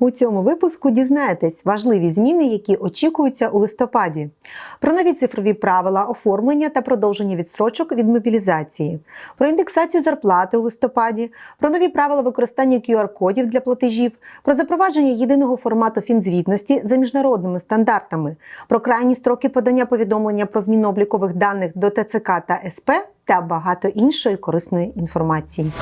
У цьому випуску дізнаєтесь важливі зміни, які очікуються у листопаді, про нові цифрові правила оформлення та продовження відстрочок від мобілізації, про індексацію зарплати у листопаді, про нові правила використання QR-кодів для платежів, про запровадження єдиного формату фінзвітності за міжнародними стандартами, про крайні строки подання повідомлення про зміну облікових даних до ТЦК та СП та багато іншої корисної інформації.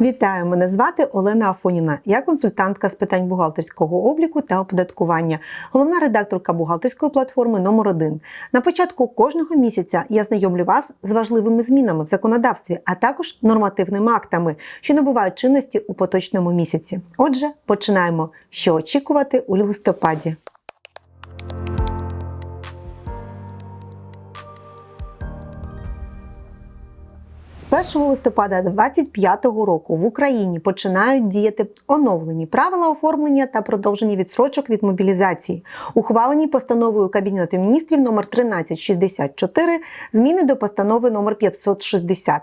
Вітаю, мене звати Олена Афоніна. Я консультантка з питань бухгалтерського обліку та оподаткування, головна редакторка бухгалтерської платформи номер 1 На початку кожного місяця я знайомлю вас з важливими змінами в законодавстві, а також нормативними актами, що набувають чинності у поточному місяці. Отже, починаємо. Що очікувати у листопаді? 1 листопада 2025 року в Україні починають діяти оновлені правила оформлення та продовження відсрочок від мобілізації, ухвалені постановою Кабінету міністрів номер 1364, зміни до постанови номер 560.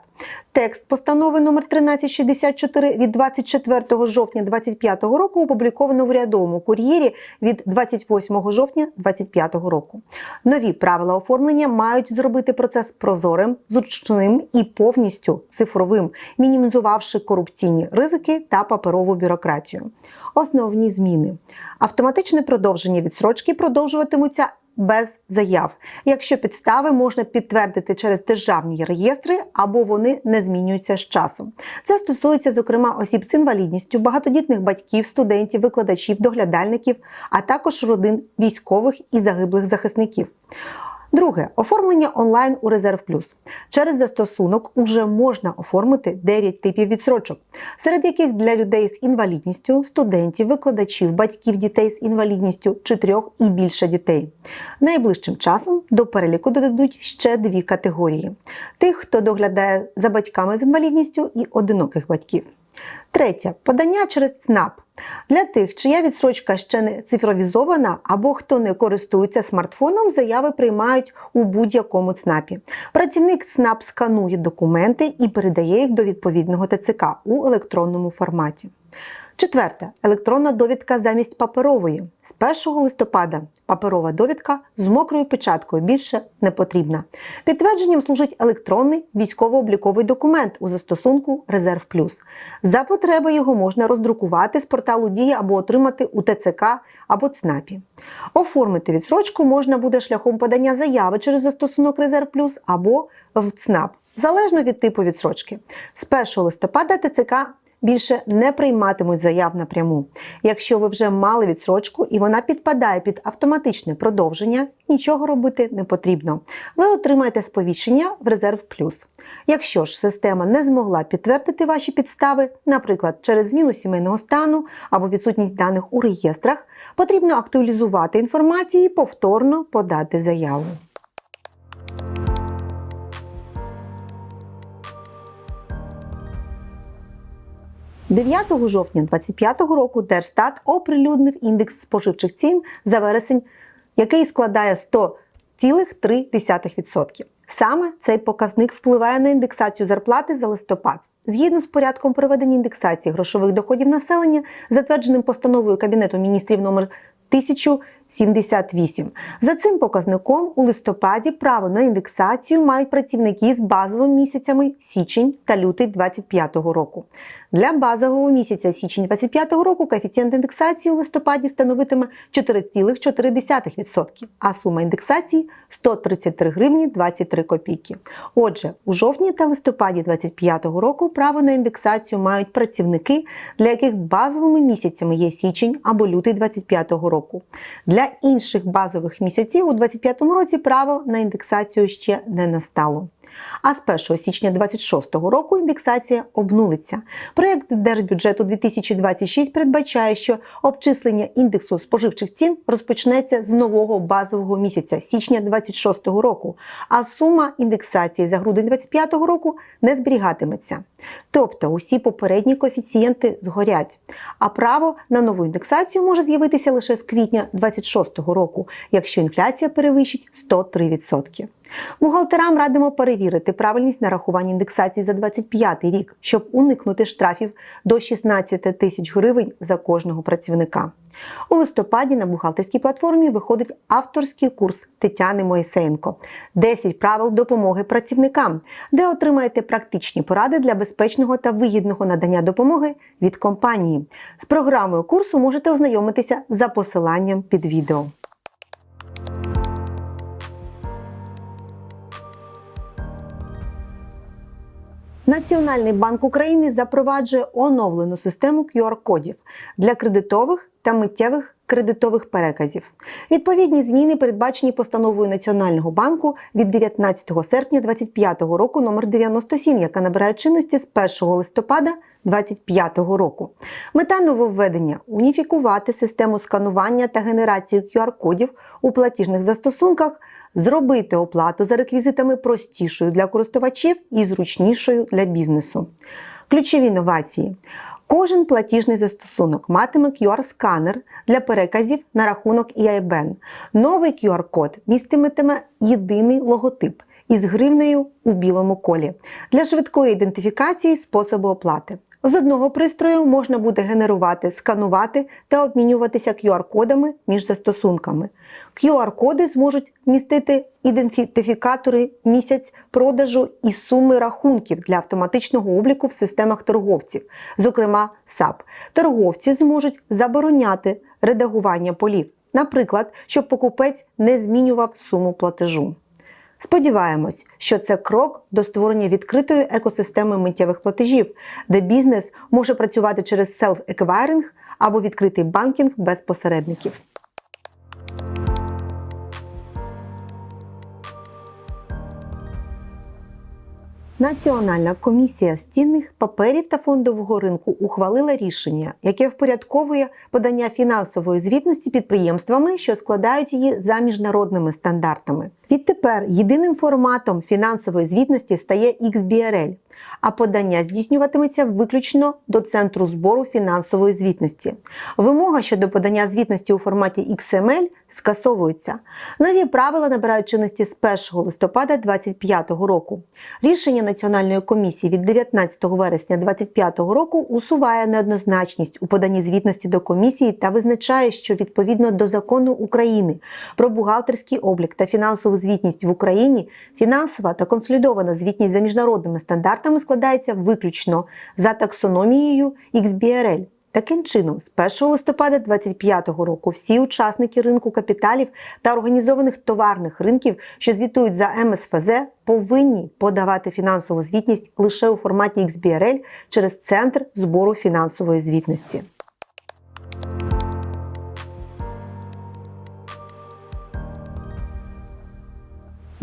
Текст постанови номер 1364 від 24 жовтня 2025 року опубліковано в рядовому кур'єрі від 28 жовтня 2025 року. Нові правила оформлення мають зробити процес прозорим, зручним і повністю цифровим, мінімізувавши корупційні ризики та паперову бюрократію. Основні зміни: автоматичне продовження відсрочки продовжуватимуться. Без заяв, якщо підстави можна підтвердити через державні реєстри або вони не змінюються з часом. Це стосується, зокрема, осіб з інвалідністю, багатодітних батьків, студентів, викладачів, доглядальників, а також родин військових і загиблих захисників. Друге оформлення онлайн у Резерв Плюс. Через застосунок уже можна оформити 9 типів відсрочок, серед яких для людей з інвалідністю, студентів, викладачів, батьків дітей з інвалідністю чи трьох і більше дітей. Найближчим часом до переліку додадуть ще дві категорії: тих, хто доглядає за батьками з інвалідністю і одиноких батьків. Третє подання через ЦНАП. Для тих, чия відсрочка ще не цифровізована або хто не користується смартфоном, заяви приймають у будь-якому ЦНАПі. Працівник ЦНАП сканує документи і передає їх до відповідного ТЦК у електронному форматі. Четверте електронна довідка замість паперової. З 1 листопада паперова довідка з мокрою печаткою більше не потрібна. Підтвердженням служить електронний військово-обліковий документ у застосунку Резерв Плюс. За потреби його можна роздрукувати з порталу Дія або отримати у ТЦК або ЦНАПі. Оформити відсрочку можна буде шляхом подання заяви через застосунок Резерв Плюс або в ЦНАП. Залежно від типу відсрочки. З 1 листопада ТЦК більше не прийматимуть заяв напряму. Якщо ви вже мали відсрочку і вона підпадає під автоматичне продовження, нічого робити не потрібно. Ви отримаєте сповіщення в резерв плюс. Якщо ж система не змогла підтвердити ваші підстави, наприклад, через зміну сімейного стану або відсутність даних у реєстрах, потрібно актуалізувати інформацію і повторно подати заяву. 9 жовтня 2025 року Держстат оприлюднив індекс споживчих цін за вересень, який складає 100,3%. Саме цей показник впливає на індексацію зарплати за листопад. Згідно з порядком проведення індексації грошових доходів населення, затвердженим постановою Кабінету міністрів номер 1000 78. За цим показником у листопаді право на індексацію мають працівники з базовими місяцями січень та лютий 2025 року. Для базового місяця січень 2025 року коефіцієнт індексації у листопаді становитиме 4,4%, а сума індексації 133 гривні 23 копійки. Отже, у жовтні та листопаді 2025 року право на індексацію мають працівники, для яких базовими місяцями є січень або лютий 2025 року. Для для інших базових місяців у 2025 році право на індексацію ще не настало. А з 1 січня 2026 року індексація обнулиться. Проєкт держбюджету 2026 передбачає, що обчислення індексу споживчих цін розпочнеться з нового базового місяця січня 2026 року, а сума індексації за грудень 2025 року не зберігатиметься. Тобто усі попередні коефіцієнти згорять, а право на нову індексацію може з'явитися лише з квітня 2026 року, якщо інфляція перевищить 103%. Бухгалтерам радимо перевірити правильність нарахування індексації за 2025 рік, щоб уникнути штрафів до 16 тисяч гривень за кожного працівника. У листопаді на бухгалтерській платформі виходить авторський курс Тетяни Моїсеєнко «10 правил допомоги працівникам, де отримаєте практичні поради для безпечного та вигідного надання допомоги від компанії. З програмою курсу можете ознайомитися за посиланням під відео. Національний банк України запроваджує оновлену систему QR-кодів для кредитових та миттєвих кредитових переказів. Відповідні зміни передбачені постановою Національного банку від 19 серпня 2025 року номер 97, яка набирає чинності з 1 листопада 2025 року. Мета нововведення уніфікувати систему сканування та генерації QR-кодів у платіжних застосунках, зробити оплату за реквізитами простішою для користувачів і зручнішою для бізнесу. Ключові новації. Кожен платіжний застосунок матиме QR-сканер для переказів на рахунок EIBAN. Новий QR-код містиметиме єдиний логотип із гривнею у білому колі для швидкої ідентифікації способу оплати. З одного пристрою можна буде генерувати, сканувати та обмінюватися QR-кодами між застосунками. QR-коди зможуть містити ідентифікатори місяць продажу і суми рахунків для автоматичного обліку в системах торговців, зокрема САП. Торговці зможуть забороняти редагування полів, наприклад, щоб покупець не змінював суму платежу. Сподіваємось, що це крок до створення відкритої екосистеми миттєвих платежів, де бізнес може працювати через селф-еквайринг або відкритий банкінг без посередників. Національна комісія з цінних паперів та фондового ринку ухвалила рішення, яке впорядковує подання фінансової звітності підприємствами, що складають її за міжнародними стандартами. Відтепер єдиним форматом фінансової звітності стає XBRL, а подання здійснюватиметься виключно до центру збору фінансової звітності. Вимога щодо подання звітності у форматі XML скасовується. Нові правила набирають чинності з 1 листопада 2025 року. Рішення Національної комісії від 19 вересня 2025 року усуває неоднозначність у поданні звітності до комісії та визначає, що відповідно до закону України про бухгалтерський облік та фінансову звітність в Україні фінансова та консолідована звітність за міжнародними стандартами складається виключно за таксономією XBRL. Таким чином, з 1 листопада 2025 року всі учасники ринку капіталів та організованих товарних ринків, що звітують за МСФЗ, повинні подавати фінансову звітність лише у форматі XBRL через центр збору фінансової звітності.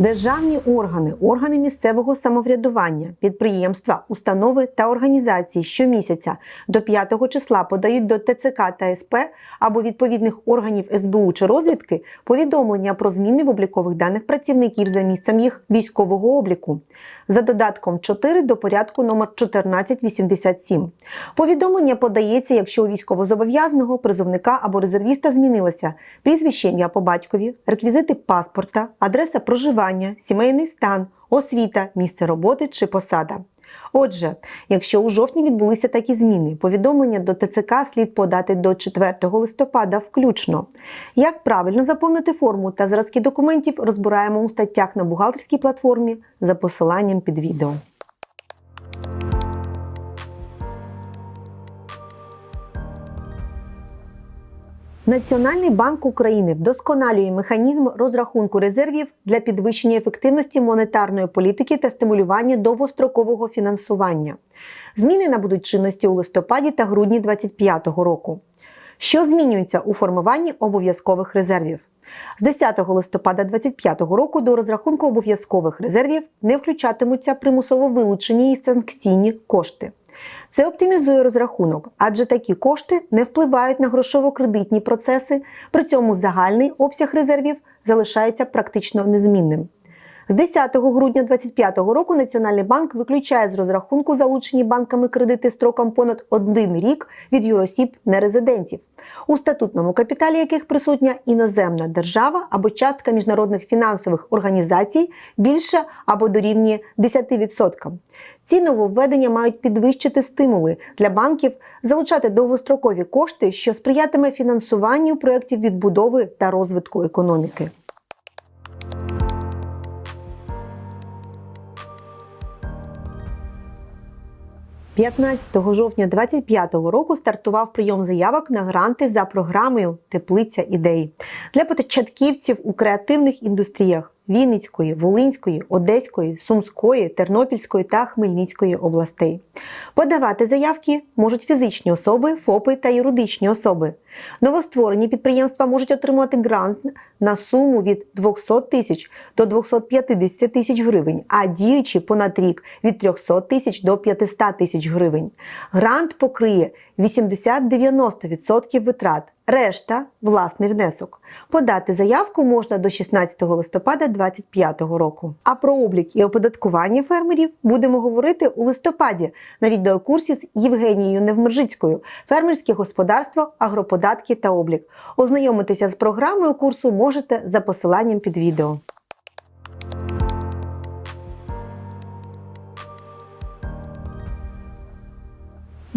Державні органи, органи місцевого самоврядування, підприємства, установи та організації щомісяця до 5 числа подають до ТЦК та СП або відповідних органів СБУ чи розвідки повідомлення про зміни в облікових даних працівників за місцем їх військового обліку за додатком 4 до порядку номер 1487. Повідомлення подається, якщо у військовозобов'язаного, призовника або резервіста змінилося прізвище ім'я по батькові, реквізити паспорта, адреса проживання сімейний стан, освіта, місце роботи чи посада. Отже, якщо у жовтні відбулися такі зміни, повідомлення до ТЦК слід подати до 4 листопада включно. Як правильно заповнити форму та зразки документів розбираємо у статтях на бухгалтерській платформі за посиланням під відео. Національний банк України вдосконалює механізм розрахунку резервів для підвищення ефективності монетарної політики та стимулювання довгострокового фінансування. Зміни набудуть чинності у листопаді та грудні 2025 року. Що змінюється у формуванні обов'язкових резервів? З 10 листопада 2025 року до розрахунку обов'язкових резервів не включатимуться примусово вилучені і санкційні кошти. Це оптимізує розрахунок, адже такі кошти не впливають на грошово-кредитні процеси, при цьому загальний обсяг резервів залишається практично незмінним. З 10 грудня 2025 року Національний банк виключає з розрахунку залучені банками кредити строком понад один рік від юросіб нерезидентів, у статутному капіталі яких присутня іноземна держава або частка міжнародних фінансових організацій більше або дорівнює 10%. Ці нововведення мають підвищити стимули для банків залучати довгострокові кошти, що сприятиме фінансуванню проєктів відбудови та розвитку економіки. 15 жовтня 2025 року стартував прийом заявок на гранти за програмою Теплиця ідей для початківців у креативних індустріях Вінницької, Волинської, Одеської, Сумської, Тернопільської та Хмельницької областей. Подавати заявки можуть фізичні особи, ФОПи та юридичні особи. Новостворені підприємства можуть отримати грант на суму від 200 тисяч до 250 тисяч гривень, а діючі понад рік від 300 тисяч до 500 тисяч гривень. Грант покриє 80-90% витрат. Решта власний внесок. Подати заявку можна до 16 листопада 2025 року. А про облік і оподаткування фермерів будемо говорити у листопаді на відеокурсі з Євгенією Невмержицькою фермерське господарство, агроподатки та облік. Ознайомитися з програмою курсу можете за посиланням під відео.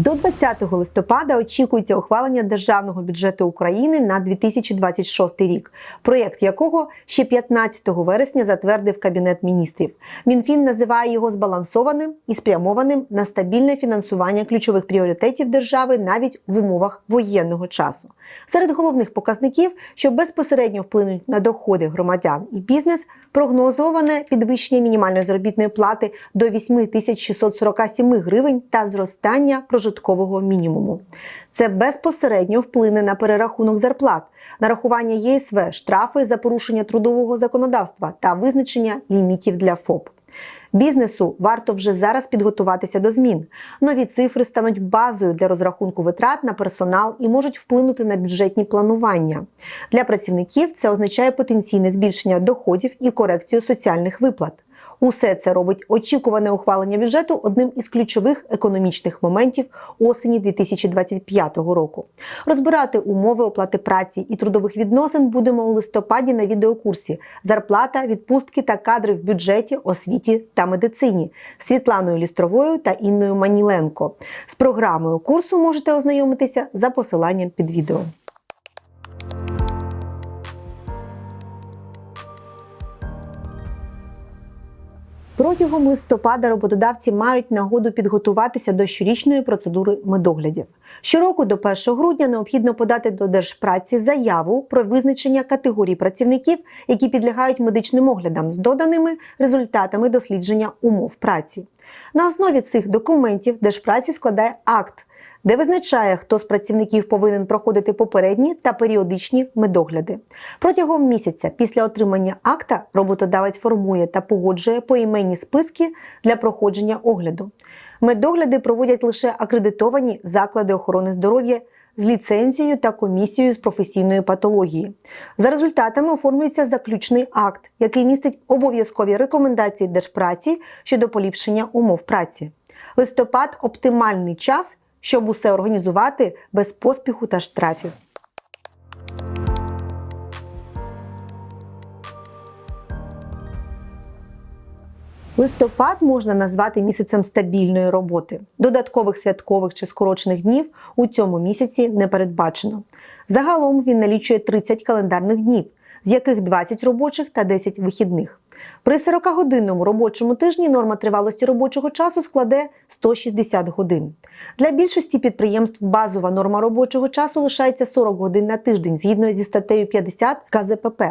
До 20 листопада очікується ухвалення державного бюджету України на 2026 рік, проєкт якого ще 15 вересня затвердив Кабінет міністрів. Мінфін називає його збалансованим і спрямованим на стабільне фінансування ключових пріоритетів держави навіть в умовах воєнного часу. Серед головних показників, що безпосередньо вплинуть на доходи громадян і бізнес, прогнозоване підвищення мінімальної заробітної плати до 8647 гривень та зростання прожиткового мінімуму. Це безпосередньо вплине на перерахунок зарплат, нарахування ЄСВ, штрафи за порушення трудового законодавства та визначення лімітів для ФОП. Бізнесу варто вже зараз підготуватися до змін. Нові цифри стануть базою для розрахунку витрат на персонал і можуть вплинути на бюджетні планування. Для працівників це означає потенційне збільшення доходів і корекцію соціальних виплат. Усе це робить очікуване ухвалення бюджету одним із ключових економічних моментів осені 2025 року. Розбирати умови оплати праці і трудових відносин будемо у листопаді на відеокурсі Зарплата, відпустки та кадри в бюджеті, освіті та медицині з Світланою Лістровою та Інною Маніленко. З програмою курсу можете ознайомитися за посиланням під відео. Протягом листопада роботодавці мають нагоду підготуватися до щорічної процедури медоглядів. Щороку до 1 грудня необхідно подати до Держпраці заяву про визначення категорій працівників, які підлягають медичним оглядам з доданими результатами дослідження умов праці. На основі цих документів Держпраці складає акт де визначає, хто з працівників повинен проходити попередні та періодичні медогляди. Протягом місяця після отримання акта роботодавець формує та погоджує поіменні списки для проходження огляду. Медогляди проводять лише акредитовані заклади охорони здоров'я. З ліцензією та комісією з професійної патології. За результатами оформлюється заключний акт, який містить обов'язкові рекомендації держпраці щодо поліпшення умов праці. Листопад оптимальний час щоб усе організувати без поспіху та штрафів. Листопад можна назвати місяцем стабільної роботи. Додаткових святкових чи скорочених днів у цьому місяці не передбачено. Загалом він налічує 30 календарних днів, з яких 20 робочих та 10 вихідних. При 40-годинному робочому тижні норма тривалості робочого часу складе 160 годин. Для більшості підприємств базова норма робочого часу лишається 40 годин на тиждень згідно зі статтею 50 КЗПП.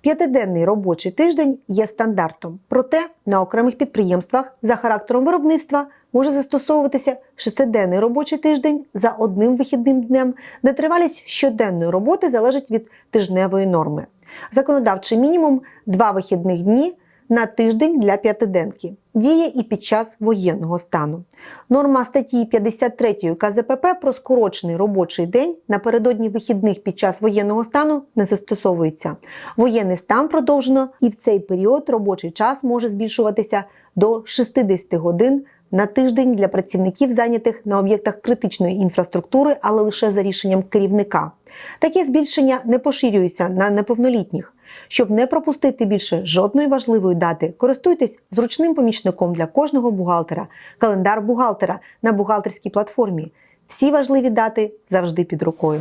П'ятиденний робочий тиждень є стандартом. Проте на окремих підприємствах за характером виробництва може застосовуватися шестиденний робочий тиждень за одним вихідним днем, де тривалість щоденної роботи залежить від тижневої норми. Законодавчий мінімум два вихідних дні на тиждень для п'ятиденки. Діє і під час воєнного стану. Норма статті 53 КЗПП про скорочений робочий день напередодні вихідних під час воєнного стану не застосовується. Воєнний стан продовжено, і в цей період робочий час може збільшуватися до 60 годин на тиждень для працівників, зайнятих на об'єктах критичної інфраструктури, але лише за рішенням керівника. Таке збільшення не поширюється на неповнолітніх. Щоб не пропустити більше жодної важливої дати, користуйтесь зручним помічником для кожного бухгалтера, календар бухгалтера на бухгалтерській платформі. Всі важливі дати завжди під рукою.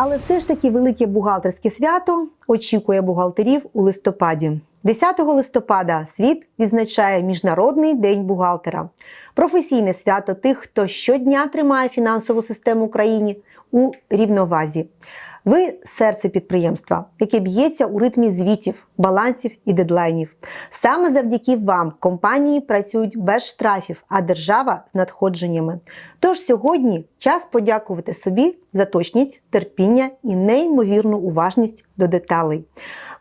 Але все ж таки велике бухгалтерське свято очікує бухгалтерів у листопаді. 10 листопада світ відзначає Міжнародний день бухгалтера, професійне свято тих, хто щодня тримає фінансову систему України у рівновазі. Ви серце підприємства, яке б'ється у ритмі звітів, балансів і дедлайнів. Саме завдяки вам компанії працюють без штрафів, а держава з надходженнями. Тож сьогодні час подякувати собі за точність, терпіння і неймовірну уважність до деталей.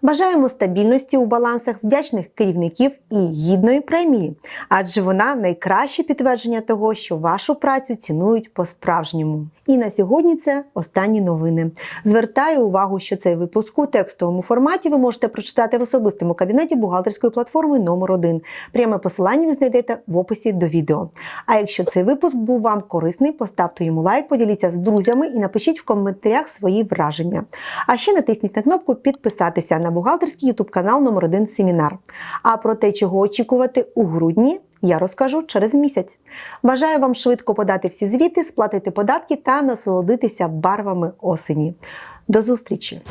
Бажаємо стабільності у балансах вдячних керівників і гідної премії, адже вона найкраще підтвердження того, що вашу працю цінують по-справжньому. І на сьогодні це останні новини. Звертаю увагу, що цей випуск у текстовому форматі ви можете прочитати в особистому кабінеті бухгалтерської платформи номер 1 Пряме посилання ви знайдете в описі до відео. А якщо цей випуск був вам корисний, поставте йому лайк, поділіться з друзями і напишіть в коментарях свої враження. А ще натисніть на кнопку підписатися на бухгалтерський ютуб канал номер 1 Семінар. А про те, чого очікувати у грудні. Я розкажу через місяць. Бажаю вам швидко подати всі звіти, сплатити податки та насолодитися барвами осені. До зустрічі!